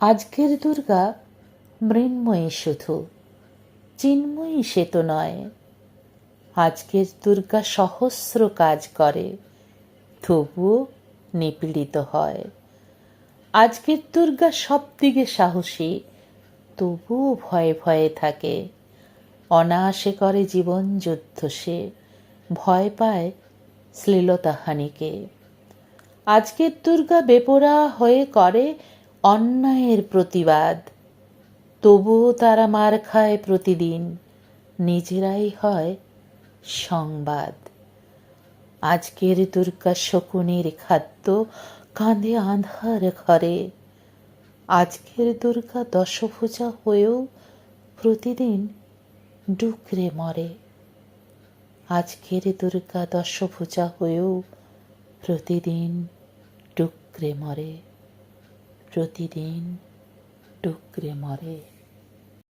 আজকের দুর্গা মৃন্ময়ী শুধু, চিন্ময়ী সে তো নয়। আজকের দুর্গা সহস্র কাজ করে, তবুও নিপীড়িত হয়। আজকের দুর্গা সব দিকে সাহসী, তবুও ভয়ে ভয়ে থাকে। অনায়াসে করে জীবন যুদ্ধ সে, ভয় পায় শ্লীলতাহানিকে। আজকের দুর্গা বেপরা হয়ে করে অন্যায়ের প্রতিবাদ। তবুও তারা মার খায় প্রতিদিন। নিজেরাই হয় সংবাদ। আজকের দুর্গা শকুনের খাদ্য কাঁধে আঁধার ঘরে। আজকের দুর্গা দশভুজা হয়েও প্রতিদিন ডুকরে মরে। আজকের দুর্গা দশভুজা হয়েও প্রতিদিন ডুকরে মরে। প্রতিদিন টুকরে মরে।